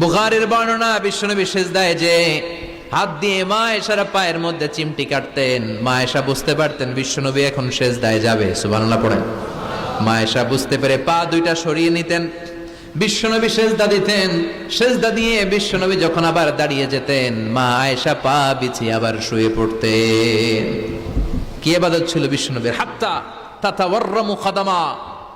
বুখারের বর্ণনা বিশ্বনবী সিজদায় যে হাত দিয়ে মা এসার পায়ের মধ্যে চিমটি কাটতেন, মা এসা বুঝতে পারতেন বিশ্বনবী এখন শেষ সেজদায় যাবে, সুবহানাল্লাহ পড়েন। মা এসা বুঝতে পেরে পা দুইটা সরিয়ে নিতেন, বিশ্বনবী সেজদা দিতেন। সেজদা দিয়ে বিশ্বনবী যখন আবার দাঁড়িয়ে যেতেন, মা আয়েশা পা বিছিয়ে আবার শুয়ে পড়তেন। কি এবাদত ছিল বিশ্বনবীর? হাত্তা তাতা ওয়ার্রামু খাদামা।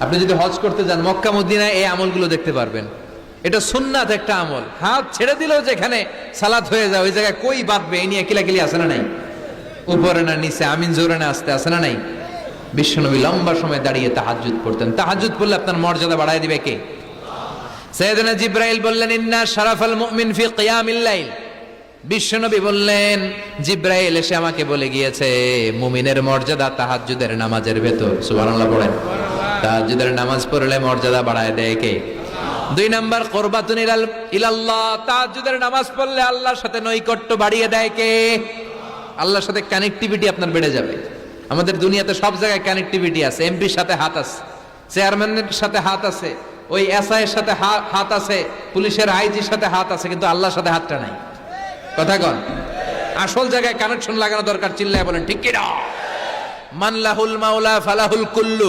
আপনি যদি হজ করতে যান মক্কা, মদিনায়, এই আমলগুলো দেখতে পারবেন। এটা সুন্নাত একটা আমল। হাত ছেড়ে দিলেও যেখানে সালাত হয়ে যায়, ওই জায়গায় কই বাঁধবে? এই নিয়ে কিলাকিলি আছে না নাই? উপরে না নিচে, আমিন জোরে না আসতে আছে না নাই? বিশ্বনবী লম্বা সময় দাঁড়িয়ে তাহাজুদ পড়তেন। তাহাজুদ পড়লে আপনার মর্যাদা বাড়ায় দিবে কে? সৈয়দনা জিব্রাইল বললেন, ইন্না শারাফাল মুমিন ফি কিয়ামিল বিশ্বনবী বললেন, জিব্রাইল এসে আমাকে বলে গিয়েছে, মুমিনের মর্যাদা তাহাজ্জুদের নামাজের ভেতর। সুবহানাল্লাহ পড়েন তাহাজ্জুদের নামাজ পড়লে মর্যাদা বাড়ায় দেয় কে? দুই নাম্বার, কোরবাতুন ইলাল ইলাল্লাহ। তাহাজ্জুদের নামাজ পড়লে আল্লাহর সাথে নৈকট্য বাড়িয়ে দেয় কে? আল্লাহর সাথে কানেক্টিভিটি আপনার বেড়ে যাবে। আমাদের দুনিয়াতে সব জায়গায় কানেক্টিভিটি আছে। এমপির সাথে হাত আছে চেয়ারম্যানের সাথে হাত আছে, ওই এসআই এর সাথে হাত আছে, পুলিশের আইজির সাথে হাত আছে, কিন্তু আল্লাহর সাথে হাতটা নাই। কথা কন। আসল জায়গায় কানেকশন লাগানো দরকার, চিল্লায় বলেন, ঠিক কিনা? মানলাহুল মাওলা ফালাহুল কুল্লু।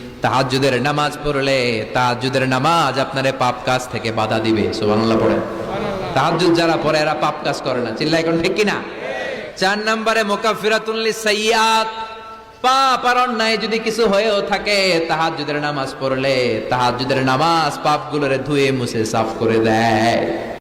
তাহাজ্জুদের নামাজ পড়লে তাহাজ্জুদের নামাজ আপনারে পাপ কাজ থেকে বাধা দিবে। সুবহানাল্লাহ পড়ে। তাহাজ্জুদ যারা পড়ে এরা পাপ কাজ করে না। চিল্লাই কোন ঠিক কিনা? চার নম্বরে মোকাফিরাতুল লিসাইয়াত পাপ আর অন্যায় যদি কিছু হয়েও থাকে তাহাজ্জুদের নামাজ পড়লে তাহাজ্জুদের নামাজ পাপগুলোরে ধুয়ে মুছে সাফ করে দেয়।